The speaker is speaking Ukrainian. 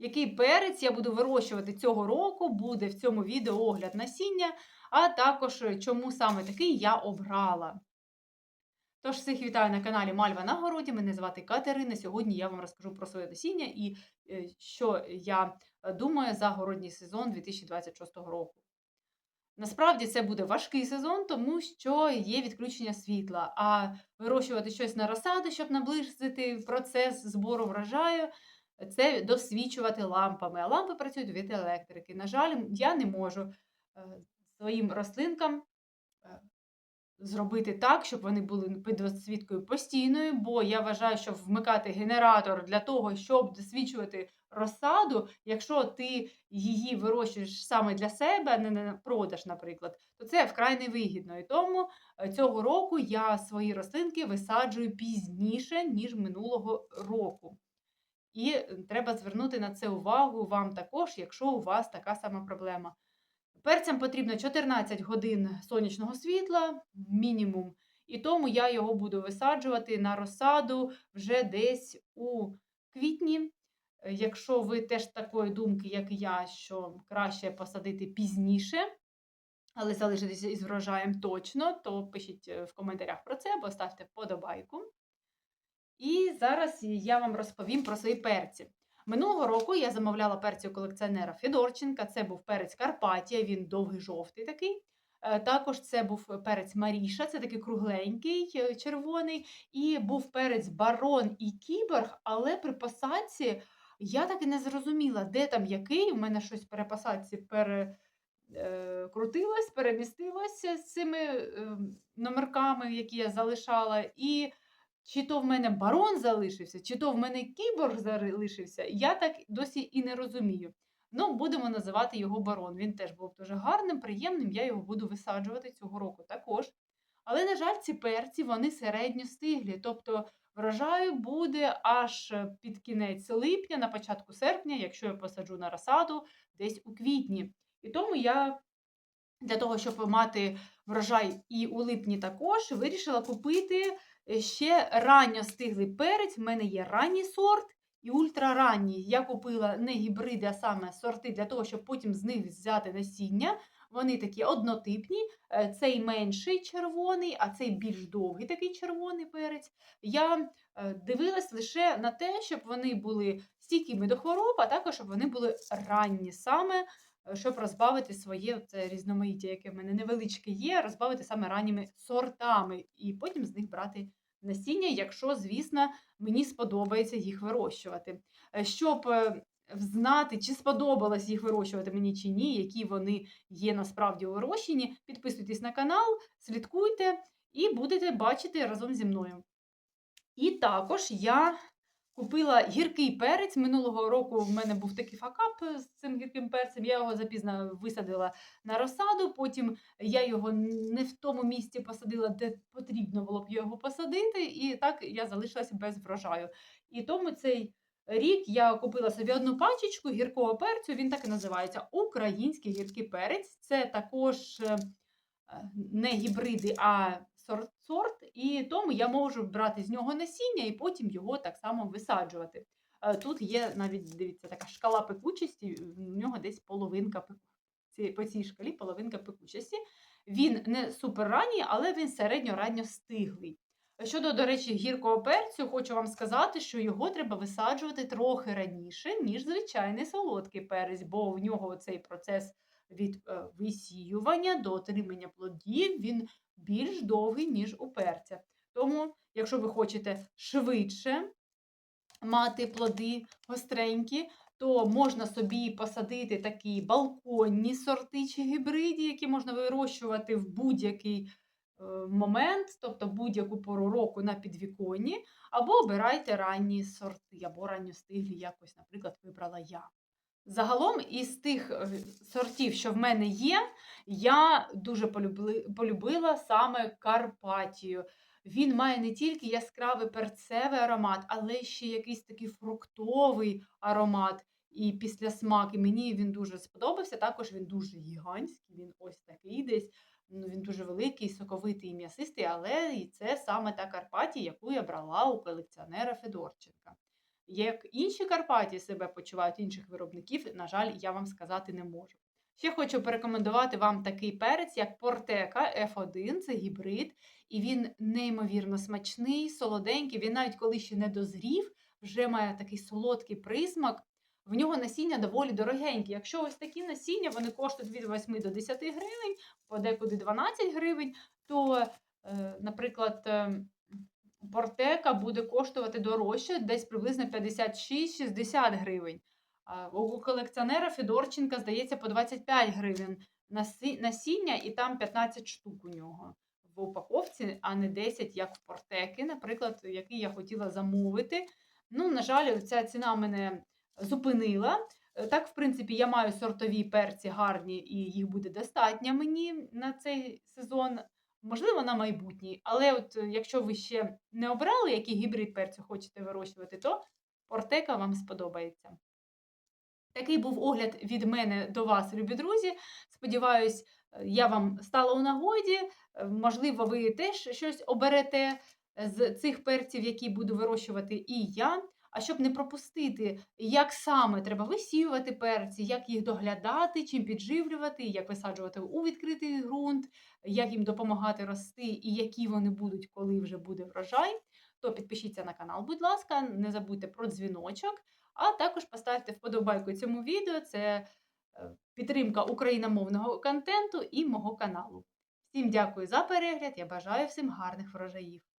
який перець я буду вирощувати цього року, буде в цьому відео огляд насіння, а також е, чому саме такий я обрала. Тож всіх вітаю на каналі Мальва на городі. Мене звати Катерина. Сьогодні я вам розкажу про своє насіння і е, що я е, думаю за городній сезон 2026 року. Насправді це буде важкий сезон, тому що є відключення світла. А вирощувати щось на розсаду, щоб наблизити процес збору врожаю, це досвідчувати лампами. А лампи працюють від електрики. На жаль, я не можу е, своїм рослинкам е, зробити так, щоб вони були під досвідкою постійною, бо я вважаю, що вмикати генератор для того, щоб досвідчувати розсаду, якщо ти її вирощуєш саме для себе, а не на продаж, наприклад, то це вкрай невигідно. І тому е, цього року я свої рослинки висаджую пізніше, ніж минулого року. І е, треба звернути на це увагу вам також, якщо у вас така сама проблема. Перцям потрібно 14 годин сонячного світла, мінімум. І тому я його буду висаджувати на розсаду вже десь у квітні. Е, Якщо ви теж такої думки, як і я, що краще посадити пізніше, але залишитися із врожаєм точно, то пишіть е, в коментарях про це або ставте вподобайку. І зараз я вам розповім про свої перці. Минулого року я замовляла перці у колекціонера Федорченка. Це був перець Карпатія, він довгий жовтий такий. Е, Також це був перець Маріша, це такий кругленький, е, червоний. І був перець Барон і Кіборг, але при посадці я так і не зрозуміла, де там який. У мене щось при посадці перекрутилось, перемістилося з цими е, номерками, які я залишала. І чи то в мене барон залишився, чи то в мене кіборг залишився, я так досі і не розумію. Ну, будемо називати його барон. Він теж був дуже гарним, приємним, я його буду висаджувати цього року також. Але, на жаль, ці перці вони середньо стиглі, тобто врожаю буде аж під кінець липня, на початку серпня, якщо я посаджу на розсаду десь у квітні. І тому я для того, щоб мати врожай і у липні також, вирішила купити е, ще ранньо стиглий перець. В мене є ранній сорт і ультраранній. Я купила не гібриди, а саме сорти для того, щоб потім з них взяти насіння. Вони такі однотипні, е, цей менший червоний, а цей більш довгий такий червоний перець. Я е, дивилась лише на те, щоб вони були стійкими до хвороб, а також щоб вони були ранні саме щоб розбавити своє це різноманіття, яке в мене невеличке є, розбавити саме ранніми сортами, і потім з них брати насіння, якщо, звісно, мені сподобається їх вирощувати. Е, Щоб е, знати, чи сподобалось їх вирощувати мені чи ні, які вони є насправді у вирощенні, підписуйтесь на канал, слідкуйте і будете бачити разом зі мною. І також я Купила гіркий перець. Минулого року в мене був такий факап з цим гірким перцем. Я його запізно висадила на розсаду. Потім я його не в тому місці посадила, де потрібно було б його посадити, і так я залишилася без врожаю. І тому цей рік я купила собі одну пачечку гіркого перцю. Він так і називається Український гіркий перець. Це також е, не гібриди, а сорт, сорт, і тому я можу брати з нього насіння і потім його так само висаджувати. Е, Тут є навіть, дивіться, така шкала пекучості, в нього десь половинка по цій шкалі половинка пекучості. Він не суперранній, але він середньо-ранньо стиглий. Щодо, до речі, гіркого перцю, хочу вам сказати, що його треба висаджувати трохи раніше, ніж звичайний солодкий перець, бо в нього цей процес від е, висіювання до отримання плодів він більш довгий, ніж у перця. Тому, якщо ви хочете швидше мати плоди гостренькі, то можна собі посадити такі балконні сорти чи гібриди, які можна вирощувати в будь-який е, момент, тобто будь-яку пору року на підвіконні, або обирайте ранні сорти, або ранньостиглі, якось, наприклад, вибрала я. Загалом, із тих е, сортів, що в мене є, я дуже полюбила саме Карпатію. Він має не тільки яскравий перцевий аромат, але ще якийсь такий фруктовий аромат і післясмак. І мені він дуже сподобався. Також він дуже гігантський, він ось такий десь. Ну, він дуже великий, соковитий і м'ясистий, але і це саме та Карпатія, яку я брала у колекціонера Федорченка. Як інші Карпаті себе почувають, інших виробників, на жаль, я вам сказати не можу. Ще хочу порекомендувати вам такий перець, як Портека F1, це гібрид, і він неймовірно смачний, солоденький. Він навіть коли ще не дозрів, вже має такий солодкий присмак. В нього насіння доволі дорогенькі. Якщо ось такі насіння вони коштують від 8 до 10 гривень, подекуди 12 гривень, то, е, наприклад, е, Портека буде коштувати дорожче, десь приблизно 56-60 гривень. У колекціонера Федорченка, здається, по 25 гривень насіння, і там 15 штук у нього в упаковці, а не 10, як в Портеки, наприклад, який я хотіла замовити. Ну, на жаль, ця ціна мене зупинила. Е, Так, в принципі, я маю сортові перці гарні, і їх буде достатньо мені на цей сезон, можливо, на майбутній. Але от е, якщо ви ще не обрали, який гібрид перцю хочете вирощувати, то Портека вам сподобається. Такий був огляд від мене до вас, любі друзі. Сподіваюсь, е, я вам стала у нагоді. Е, Можливо, ви теж щось оберете з цих перців, які буду вирощувати і я. А щоб не пропустити, як саме треба висіювати перці, як їх доглядати, чим підживлювати, як висаджувати у відкритий ґрунт, як їм допомагати рости і які вони будуть, коли вже буде врожай, то підпишіться на канал, будь ласка, не забудьте про дзвіночок, а також поставте вподобайку цьому відео. Це е, підтримка україномовного контенту і мого каналу. Всім дякую за перегляд. Я бажаю всім гарних врожаїв.